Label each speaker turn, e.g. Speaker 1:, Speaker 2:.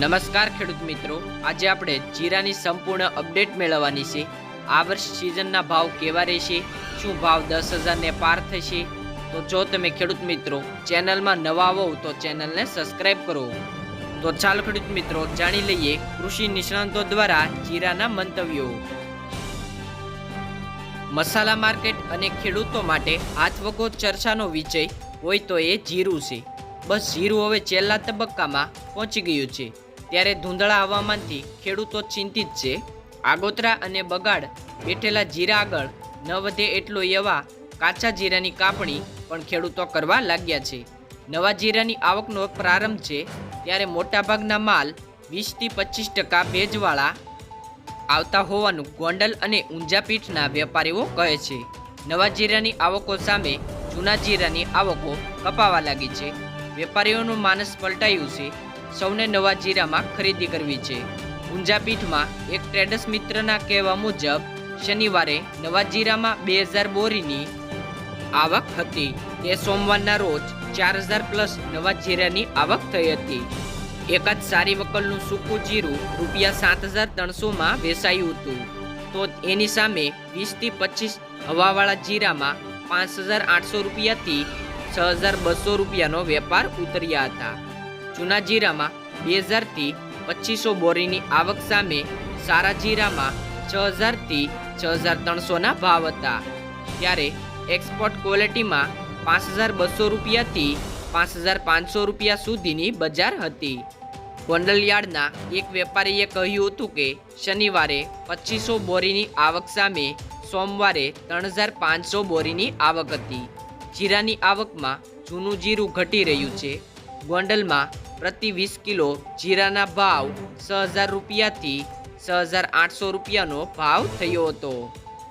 Speaker 1: નમસ્કાર ખેડૂત મિત્રો. આજે આપણે જીરાની સંપૂર્ણ અપડેટ મેળવવાની છે. આ વર્ષ સિઝનના ભાવ કેવા રહેશે? શું ભાવ દસ હજારને પાર થશે? તો જો તમે ખેડૂત મિત્રો ચેનલમાં નવા હોવ તો ચેનલને સબસ્ક્રાઇબ કરો. તો ચાલો ખેડૂત મિત્રો જાણી લઈએ કૃષિ નિષ્ણાંતો દ્વારા જીરાના મંતવ્યો. મસાલા માર્કેટ અને ખેડૂતો માટે હાથવગો ચર્ચાનો વિષય હોય તો એ જીરું છે. બસ જીરું હવે છેલ્લા તબક્કામાં પહોંચી ગયું છે. ત્યારે ધૂંધળા હવામાનથી ખેડૂતો ચિંતિત છે. આગોતરા અને બગાડ બેઠેલા જીરા આગળ ન વધે એટલો એવા કાચા જીરાની કાપણી પણ ખેડૂતો કરવા લાગ્યા છે. નવા જીરાની આવકનો પ્રારંભ છે ત્યારે મોટાભાગના માલ વીસથી પચીસ ટકા ભેજવાળા આવતા હોવાનું ગોંડલ અને ઊંઝાપીઠના વેપારીઓ કહે છે. નવા જીરાની આવકો સામે જૂના જીરાની આવકો કપાવા લાગી છે. વેપારીઓનું માનસ પલટાયું છે. સૌને નવા જીરામાં ખરીદી કરવી છે. ઊંઝાપીઠમાં એક ટ્રેડર્સ મિત્રના કહેવા મુજબ, શનિવારે નવા જીરામાં બે હજાર બોરીની આવક હતી. તે સોમવારના રોજ ચાર હજાર પ્લસ નવા જીરાની આવક થઈ હતી. એકાદ સારી વકલનું સૂકું જીરું રૂપિયા સાત હજાર ત્રણસોમાં વેચાયું હતું. તો એની સામે વીસથી પચીસ હવાવાળા જીરામાં પાંચ હજાર આઠસો રૂપિયાથી છ હજાર બસો રૂપિયાનો વેપાર ઉતર્યા હતા. જૂના જીરામાં બે હજારથી પચીસો બોરીની આવક સામે સારા જીરામાં છ હજારથી છ હજાર ત્રણસોના ભાવ હતા. ત્યારે એક્સપોર્ટ ક્વોલિટીમાં પાંચ હજાર બસો રૂપિયાથી પાંચ હજાર પાંચસો રૂપિયા સુધીની બજાર હતી. ગોંડલયાર્ડના એક વેપારીએ કહ્યું હતું કે શનિવારે પચીસો બોરીની આવક સામે સોમવારે ત્રણ હજાર પાંચસો બોરીની આવક હતી. જીરાની આવકમાં જૂનું જીરું ઘટી રહ્યું છે. ગોંડલમાં પ્રતિ વીસ કિલો જીરાના ભાવ છ હજાર રૂપિયાથી છ હજાર આઠસો રૂપિયાનો ભાવ થયો હતો.